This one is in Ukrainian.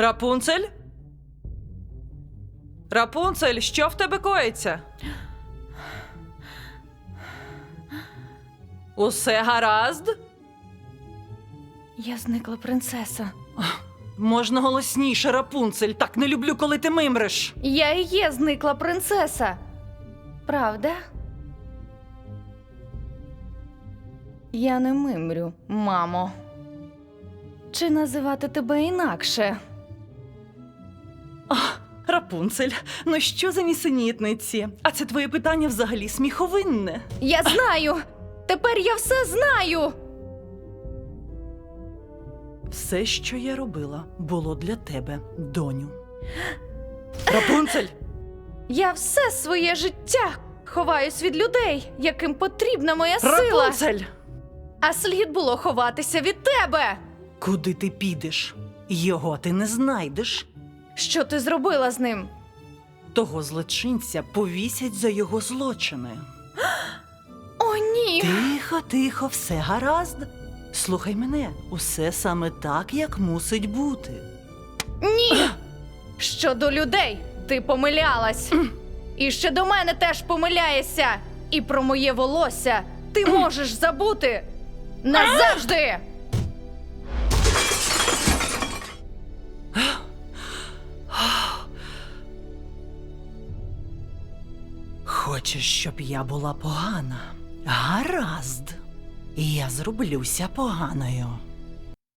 Рапунцель? Рапунцель, що в тебе коїться? Усе гаразд? Я зникла принцеса. Можна голосніше, Рапунцель. Так не люблю, коли ти мимриш. Я і є зникла принцеса. Правда? Я не мимрю, мамо. Чи називати тебе інакше? Рапунцель, ну що за нісенітниці? А це твоє питання взагалі сміховинне. Я знаю! Тепер я все знаю! Все, що я робила, було для тебе, доню. Рапунцель! Я все своє життя ховаюсь від людей, яким потрібна моя сила. Рапунцель! А слід було ховатися від тебе. Куди ти підеш? Його ти не знайдеш. Що ти зробила з ним? Того злочинця повісять за його злочини. О, ні! Тихо, тихо, все гаразд. Слухай мене, усе саме так, як мусить бути. Ні! Щодо людей, ти помилялась. І ще до мене теж помиляєшся. І про моє волосся ти можеш забути назавжди. Хочеш, щоб я була погана? Гаразд. Я зроблюся поганою.